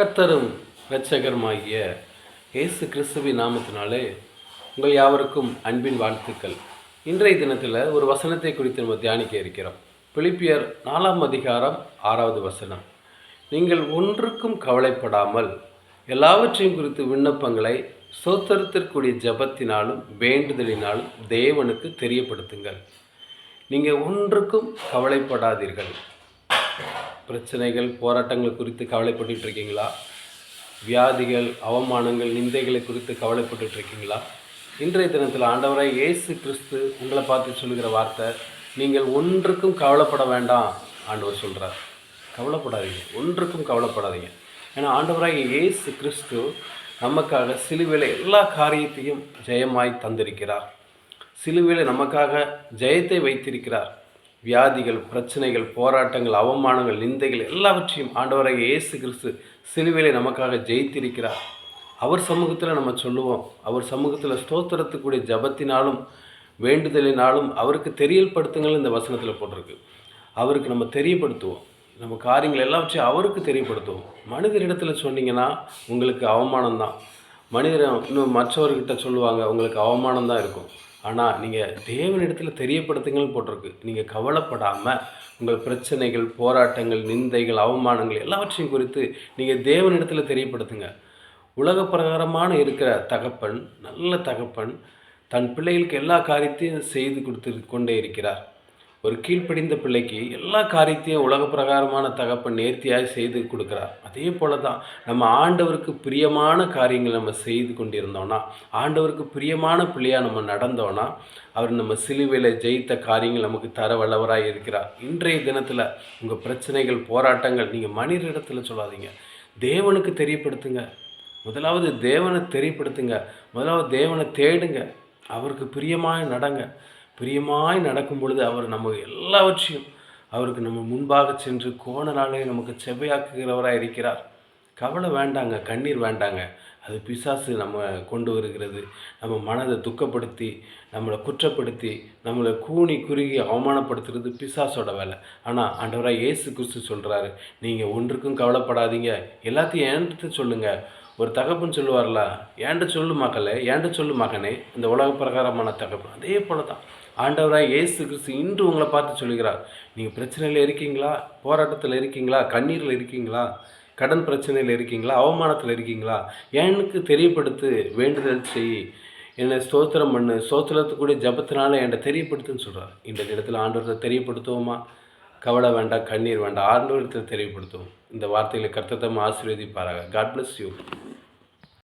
கர்த்தரும் இரட்சகருமாகிய இயேசு கிறிஸ்துவின் நாமத்தினாலே உங்கள் யாவருக்கும் அன்பின் வாழ்த்துக்கள். இன்றைய தினத்தில் ஒரு வசனத்தை குறித்து நம்ம தியானிக்க இருக்கிறோம். பிலிப்பியர் நாலாம் அதிகாரம் ஆறாவது வசனம். நீங்கள் ஒன்றுக்கும் கவலைப்படாமல் எல்லாவற்றையும் குறித்து விண்ணப்பங்களை சோத்தரத்திற்குரிய ஜபத்தினாலும் வேண்டுதலினாலும் தேவனுக்கு தெரியப்படுத்துங்கள். நீங்கள் ஒன்றுக்கும் கவலைப்படாதீர்கள். பிரச்சனைகள் போராட்டங்கள் குறித்து கவலைப்பட்டுட்டு இருக்கீங்களா வியாதிகள் அவமானங்கள் நிந்தைகளை குறித்து கவலைப்பட்டுட்டு இருக்கீங்களா இன்றைய தினத்தில் ஆண்டவராய் இயேசு கிறிஸ்து உங்களை பார்த்து சொல்லுகிற வார்த்தை நீங்கள் ஒன்றுக்கும் கவலைப்பட வேண்டாம் ஆண்டவர் சொல்கிறார் கவலைப்படாதீங்க. ஒன்றுக்கும் கவலைப்படாதீங்க. ஏன்னா ஆண்டவராக இயேசு கிறிஸ்து நமக்காக சிலுவையில் எல்லா காரியத்தையும் ஜெயமாய் தந்திருக்கிறார். சிலுவையில் நமக்காக ஜெயத்தை வைத்திருக்கிறார். வியாதிகள் பிரச்சனைகள் போராட்டங்கள் அவமானங்கள் நிந்தைகள் எல்லாவற்றையும் ஆண்டவராக இயேசு கிறிஸ்து சிலுவையிலே நமக்காக ஜெயித்திருக்கிறார். அவர் சமூகத்தில் நம்ம சொல்லுவோம் அவர் சமூகத்தில் ஸ்தோத்திரத்துக்குரிய ஜபத்தினாலும் வேண்டுதலினாலும் அவருக்கு தெரியப்படுத்துங்கள் இந்த வசனத்தில் போட்டிருக்கு. அவருக்கு நம்ம தெரியப்படுத்துவோம் நம்ம காரியங்கள் எல்லாவற்றையும் அவருக்கு தெரியப்படுத்துவோம். மனிதரிடத்தில் சொன்னீங்கன்னா உங்களுக்கு அவமானம் தான் மனிதர் இன்னும் மற்றவர்கிட்ட சொல்லுவாங்க உங்களுக்கு அவமானம் தான் இருக்கும். ஆனால் நீங்கள் தேவனிடத்தில் தெரியப்படுத்துங்கள்னு போட்டிருக்கு. நீங்கள் கவலைப்படாமல் உங்கள் பிரச்சனைகள் போராட்டங்கள் நிந்தைகள் அவமானங்கள் எல்லாவற்றையும் குறித்து நீங்கள் தேவனிடத்தில் தெரியப்படுத்துங்க. உலக பிரகாரமான இருக்கிற தகப்பன் நல்ல தகப்பன் தன் பிள்ளைகளுக்கு எல்லா காரியத்தையும் செய்து கொடுத்து கொண்டே இருக்கிறார். ஒரு கீழ்ப்படிந்த பிள்ளைக்கு எல்லா காரியத்தையும் உலக பிரகாரமான தகப்பன் நேர்த்தியாக செய்து கொடுக்குறார். அதே போல தான் நம்ம ஆண்டவருக்கு பிரியமான காரியங்கள் நம்ம செய்து கொண்டிருந்தோம்னா ஆண்டவருக்கு பிரியமான பிள்ளையாக நம்ம நடந்தோன்னா அவர் நம்ம சிலுவையில் ஜெயித்த காரியங்கள் நமக்கு தர வல்லவராக இருக்கிறார். இன்றைய தினத்தில் உங்கள் பிரச்சனைகள் போராட்டங்கள் நீங்கள் மனிதரிடத்தில் சொல்லாதீங்க. தேவனுக்கு தெரியப்படுத்துங்க. முதலாவது தேவனை தெரியப்படுத்துங்க. முதலாவது தேவனை தேடுங்க. அவருக்கு பிரியமாக நடங்க. பிரியமாய் நடக்கும் பொழுது அவர் நம்ம எல்லாவற்றையும் அவருக்கு நம்ம முன்பாக சென்று கோணனாலே நமக்கு செவ்வையாக்குகிறவராக இருக்கிறார். கவலை வேண்டாங்க கண்ணீர் வேண்டாங்க. அது பிசாசு நம்ம கொண்டு வருகிறது. நம்ம மனதை துக்கப்படுத்தி நம்மளை குற்றப்படுத்தி நம்மளை கூணி குறுகி அவமானப்படுத்துறது பிசாசோட வேலை. ஆனால் ஆண்டவராக இயேசு கிறிஸ்து சொல்கிறாரு நீங்கள் ஒன்றுக்கும் கவலைப்படாதீங்க. எல்லாத்தையும் என்கிட்ட சொல்லுங்கள் ஒரு தகப்புன்னு சொல்லுவார்ல ஏன்ட சொல்லு மகளே ஏன்ட சொல்லு மகனே? இந்த உலக பிரகாரமான தகப்பு. அதே போல தான் ஆண்டவராக இயேசு கிறிஸ்து இன்று உங்களை பார்த்து சொல்லுகிறார் நீங்கள் பிரச்சனையில் இருக்கீங்களா? போராட்டத்தில் இருக்கீங்களா? கண்ணீரில் இருக்கீங்களா? கடன் பிரச்சனையில் இருக்கீங்களா? அவமானத்தில் இருக்கீங்களா? எனக்கு தெரியப்படுத்து வேண்டுதல் செய். என்னை ஸ்தோத்திரம் பண்ணு. ஸ்தோத்திரத்துக்குரிய ஜபத்தினால என்னை தெரியப்படுத்துன்னு சொல்கிறார் இந்த இடத்துல ஆண்டவரத்தை தெரியப்படுத்துவோமா? கவலை வேண்டாம் கண்ணீர் வேண்டாம். ஆண்டவரத்தை தெரியப்படுத்துவோம். இந்த வார்த்தைகளை கர்த்தத்தம் ஆசீர்வதிப்பாராக. God bless you